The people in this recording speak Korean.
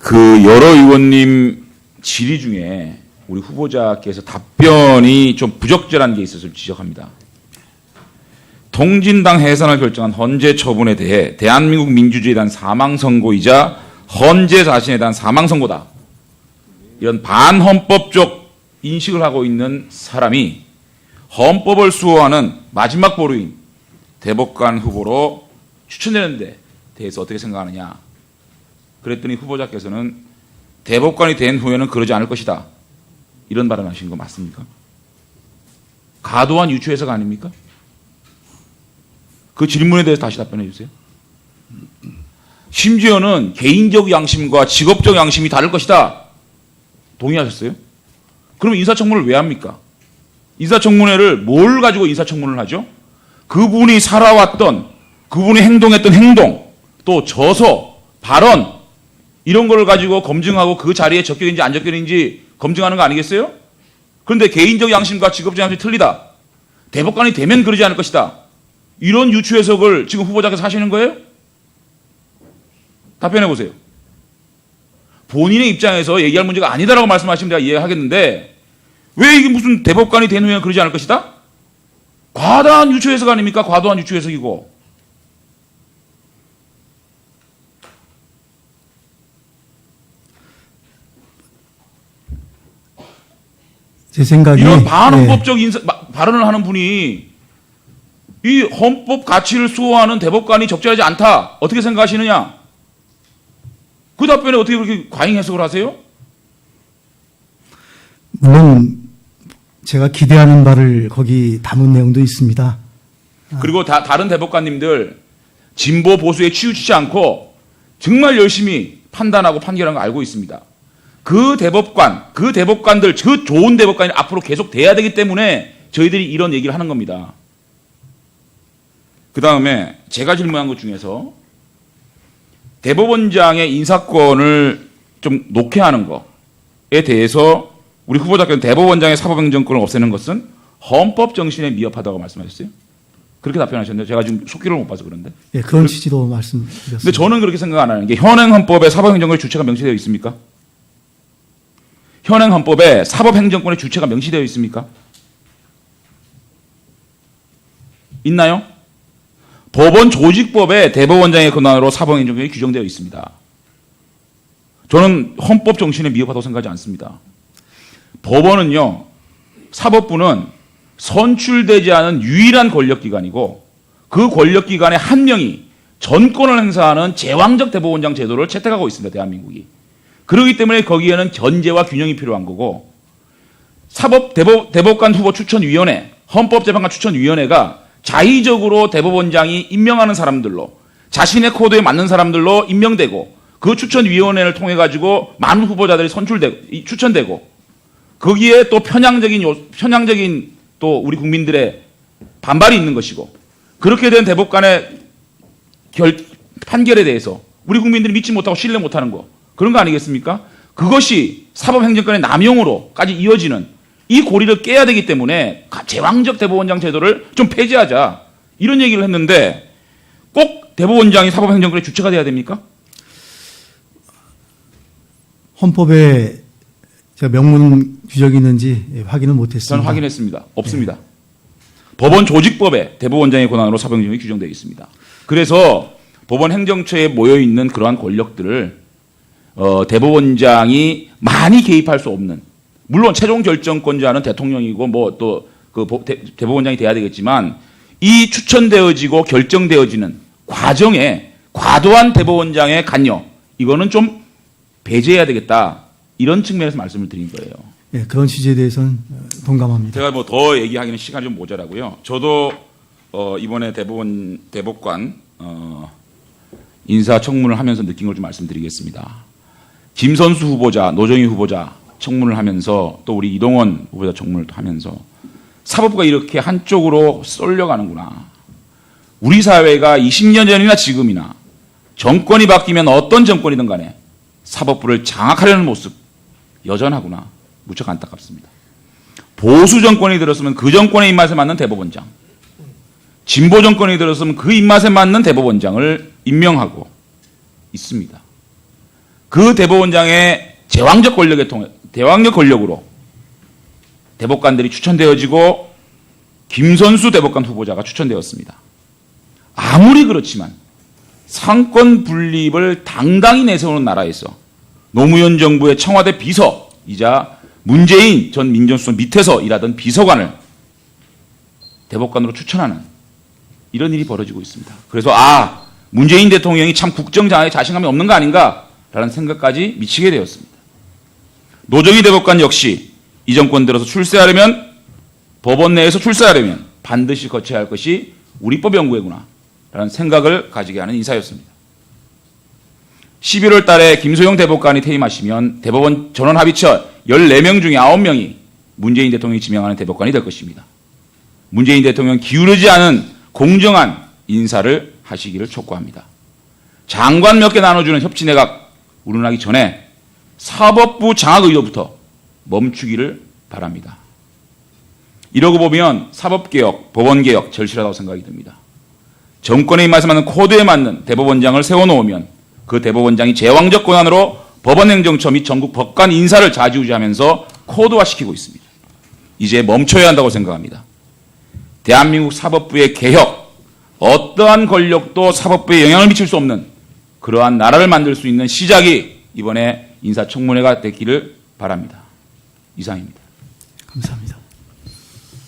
그 여러 의원님 질의 중에 우리 후보자께서 답변이 좀 부적절한 게 있어서 지적합니다. 통진당 해산을 결정한 헌재 처분에 대해 대한민국 민주주의에 대한 사망 선고이자 헌재 자신에 대한 사망 선고다. 이런 반헌법적 인식을 하고 있는 사람이 헌법을 수호하는 마지막 보루인 대법관 후보로 추천되는데 대해서 어떻게 생각하느냐. 그랬더니 후보자께서는 대법관이 된 후에는 그러지 않을 것이다. 이런 발언 하신 거 맞습니까? 과도한 유추 해석 아닙니까? 그 질문에 대해서 다시 답변해 주세요. 심지어는 개인적 양심과 직업적 양심이 다를 것이다. 동의하셨어요? 그럼 인사청문을 왜 합니까? 인사청문회를 뭘 가지고 인사청문을 하죠? 그분이 살아왔던, 그분이 행동했던 행동, 또 저서, 발언, 이런 걸 가지고 검증하고 그 자리에 적격인지 안 적격인지 검증하는 거 아니겠어요? 그런데 개인적 양심과 직업적 양심이 틀리다. 대법관이 되면 그러지 않을 것이다. 이런 유추 해석을 지금 후보자께서 하시는 거예요? 답변해 보세요. 본인의 입장에서 얘기할 문제가 아니다라고 말씀하시면 내가 이해하겠는데 왜 이게 무슨 대법관이 된 후에는 그러지 않을 것이다? 과다한 유추 해석 아닙니까? 과도한 유추 해석이고. 제 생각에 이런 예, 반헌법적 인사, 마- 발언을 하는 분이 이 헌법 가치를 수호하는 대법관이 적절하지 않다. 어떻게 생각하시느냐? 그 답변에 어떻게 그렇게 과잉 해석을 하세요? 물론 제가 기대하는 바를 거기 담은 내용도 있습니다. 그리고 다, 다른 대법관님들 진보 보수에 치우치지 않고 정말 열심히 판단하고 판결한 거 알고 있습니다. 그 대법관, 그 대법관들, 그 좋은 대법관이 앞으로 계속 돼야 되기 때문에 저희들이 이런 얘기를 하는 겁니다. 그 다음에 제가 질문한 것 중에서 대법원장의 인사권을 좀 놓게 하는 것에 대해서 우리 후보자께서 대법원장의 사법행정권을 없애는 것은 헌법 정신에 미흡하다고 말씀하셨어요. 그렇게 답변하셨는데 제가 지금 속기를 못 봐서 그런데. 예, 그런 취지로 말씀드렸습니다. 근데 저는 그렇게 생각 안 하는 게 현행 헌법에 사법행정권의 주체가 명시되어 있습니까? 현행 헌법에 사법행정권의 주체가 명시되어 있습니까? 있나요? 법원 조직법에 대법원장의 권한으로 사법행정권이 규정되어 있습니다. 저는 헌법 정신에 미흡하다고 생각하지 않습니다. 법원은요, 사법부는 선출되지 않은 유일한 권력기관이고 그 권력기관의 한 명이 전권을 행사하는 제왕적 대법원장 제도를 채택하고 있습니다. 대한민국이. 그렇기 때문에 거기에는 견제와 균형이 필요한 거고 사법 대법, 대법관 후보 추천위원회, 헌법재판관 추천위원회가 자의적으로 대법원장이 임명하는 사람들로 자신의 코드에 맞는 사람들로 임명되고 그 추천위원회를 통해 가지고 많은 후보자들이 선출되고 이- 추천되고 거기에 또 편향적인 요, 편향적인 또 우리 국민들의 반발이 있는 것이고 그렇게 된 대법관의 결, 판결에 대해서 우리 국민들이 믿지 못하고 신뢰 못하는 거 그런 거 아니겠습니까? 그것이 사법행정권의 남용으로까지 이어지는 이 고리를 깨야 되기 때문에 가- 제왕적 대법원장 제도를 좀 폐지하자 이런 얘기를 했는데 꼭 대법원장이 사법행정권의 주체가 돼야 됩니까? 헌법에 제가 명문 규정이 있는지 예, 확인을 못했습니다. 저는 확인했습니다. 없습니다. 법원 조직법에 대법원장의 권한으로 사법행정이 규정되어 있습니다. 그래서 법원 행정처에 모여 있는 그러한 권력들을 어, 대법원장이 많이 개입할 수 없는 물론 최종 결정권자는 대통령이고 뭐 또 그 대법원장이 돼야 되겠지만 이 추천되어지고 결정되어지는 과정에 과도한 대법원장의 관여 이거는 좀 배제해야 되겠다 이런 측면에서 말씀을 드린 거예요. 예, 그런 취지에 대해서는 어, 동감합니다. 제가 뭐 더 얘기하기는 시간이 좀 모자라고요. 저도 어, 이번에 대법원 대법관 어, 인사 청문을 하면서 느낀 걸 좀 말씀드리겠습니다. 김선수 후보자, 노정희 후보자 청문을 하면서 또 우리 이동원 후보자 청문을 또 하면서 사법부가 이렇게 한쪽으로 쏠려가는구나. 우리 사회가 20년 전이나 지금이나 정권이 바뀌면 어떤 정권이든 간에 사법부를 장악하려는 모습 여전하구나. 무척 안타깝습니다. 보수 정권이 들었으면 그 정권의 입맛에 맞는 대법원장, 진보 정권이 들었으면 그 입맛에 맞는 대법원장을 임명하고 있습니다. 그 대법원장의 제왕적 권력에 통해 대왕적 권력으로 대법관들이 추천되어지고 김선수 대법관 후보자가 추천되었습니다. 아무리 그렇지만 상권 분립을 당당히 내세우는 나라에서 노무현 정부의 청와대 비서이자 문재인 전 민정수석 밑에서 일하던 비서관을 대법관으로 추천하는 이런 일이 벌어지고 있습니다. 그래서 아 문재인 대통령이 참 국정장악에 자신감이 없는 거 아닌가 라는 생각까지 미치게 되었습니다. 노정희 대법관 역시 이 정권 들어서 출세하려면 법원 내에서 출세하려면 반드시 거쳐야 할 것이 우리법 연구회구나 라는 생각을 가지게 하는 인사였습니다. 11월 달에 김소영 대법관이 퇴임하시면 대법원 전원 합의처 14명 중에 9명이 문재인 대통령이 지명하는 대법관이 될 것입니다. 문재인 대통령 기울이지 않은 공정한 인사를 하시기를 촉구합니다. 장관 몇 개 나눠주는 협치내각 운운하기 전에 사법부 장악 의도부터 멈추기를 바랍니다. 이러고 보면 사법개혁, 법원개혁 절실하다고 생각이 듭니다. 정권의 입맛에 맞는 코드에 맞는 대법원장을 세워놓으면 그 대법원장이 제왕적 권한으로 법원행정처 및 전국 법관 인사를 좌지우지하면서 코드화시키고 있습니다. 이제 멈춰야 한다고 생각합니다. 대한민국 사법부의 개혁, 어떠한 권력도 사법부에 영향을 미칠 수 없는 그러한 나라를 만들 수 있는 시작이 이번에 인사청문회가 됐기를 바랍니다. 이상입니다. 감사합니다.